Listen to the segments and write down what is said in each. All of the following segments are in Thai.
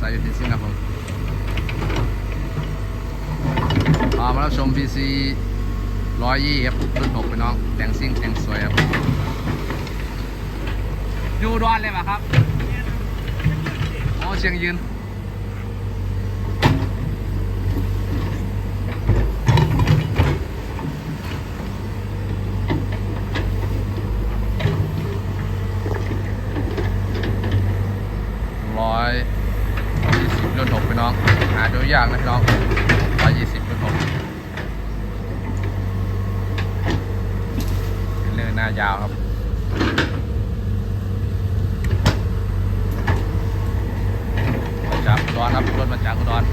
ศัยอยู่ที่สิงคโปร์มามาแล้วชม PC ร้อยยี่ครับรุ่นหกไปน้อง แต่งซิ่งแต่งสวยครับอยู่ดอนเลยป่ะครับ อ๋อเชียงยืน ร้อย ยี่สิบรุ่นหกพี่น้อง หาดูยากนะพี่น้องร้อยยี่สิบรุ่นหกเป็นเรื่องหน้ายาวครับจากอุดรครับรถมาจากอุดร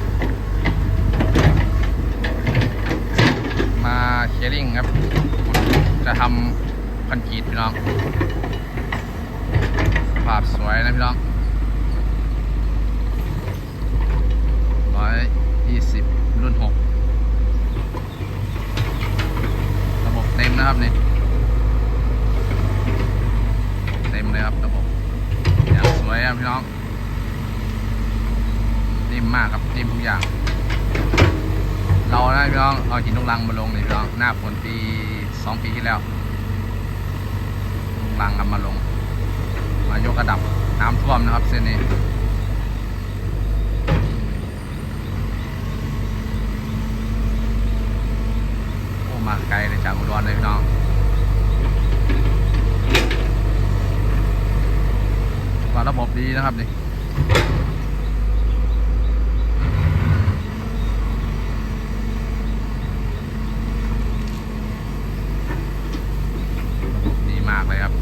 มาเคลียร์ลิงครับ จะทำคอนกรีตพี่น้องภาพสวยนะพี่น้อง ร้อยยี่สิบรุ่นหกระบบเต็มนะครับนี่ เต็มเลยครับระบบอย่างสวยครับพี่น้อง นิ่มมากครับนิ่มทุกอย่าง เรานะพี่น้องเอาหินลูกรังมาลงนี่พี่น้อง หน้าฝนปีสองปีที่แล้วลูกรังเอามาลง มายกระดับน้ำท่วมนะครับเส้นนี้ มาไกลเลยจากอุดรเลยพี่น้องว่าระบบดีนะครับนี่ดีมากเลยครับ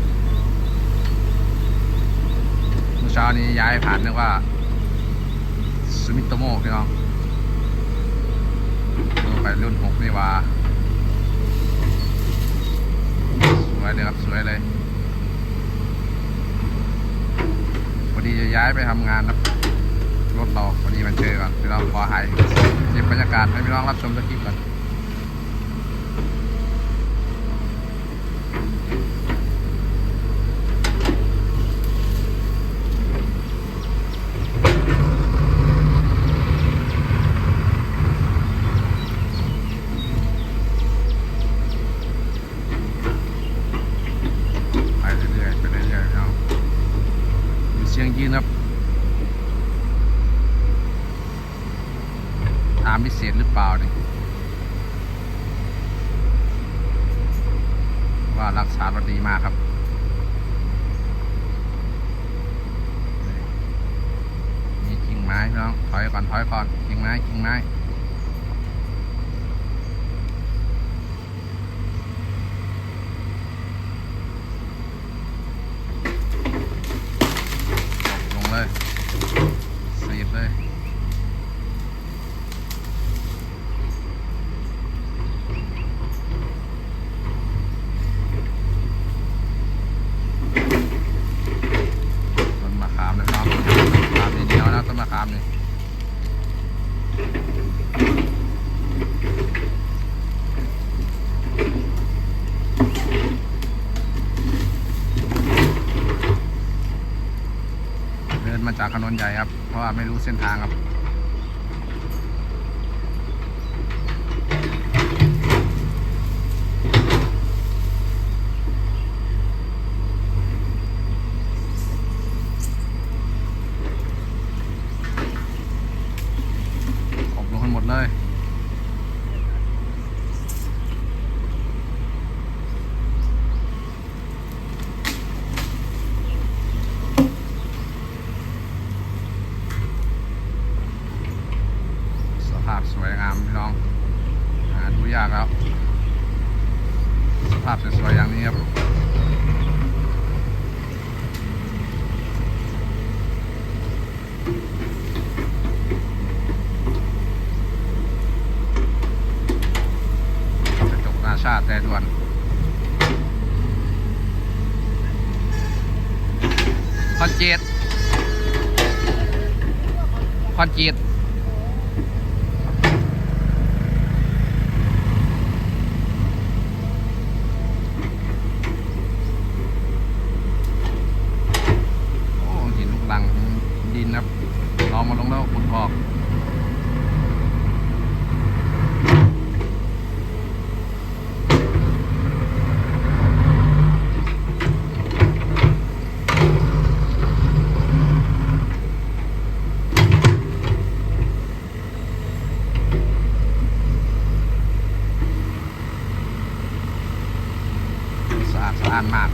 เมื่อเช้านี้ย้ายผ่านนึกว่าซูมิโตโมพี่น้องไปรุ่นหกนี่ว่า ส วยเลยครับสวยเลยพอดีจะย้ายไปทำงานครับรถเราพอดีมันเจอก่อนพี่น้องขอหายเก็บบรรยากาศให้พี่น้องรับชมสักคลิปก่อนไปเรื่อยๆไปเรื่อยๆพี่น้องอยู่เชียงยืนครับ ตามพิเศษหรือเปล่าเนี่ยว่ารักษารถดีมากครับนี่กิ่งไม้พี่น้อง ถอยก่อนถอยก่อนกิ่งไม้กิ่งไม้ลงเลยสีบเลยต้นมะขามนะครับมะขามดีเดียวนะต้นมะขามนี่เดิ นมาจากถนใหญ่ครับ เพราะว่าไม่รู้เส้นทางครับลงให้หมดเลย สภาพสวยงามพี่น้อง หาดู ยากแล้ว สภาพสวยๆอย่างนี้ครับกระจกนาชาติแต่ด่วนคอนกรีตคอนกรีตานมาก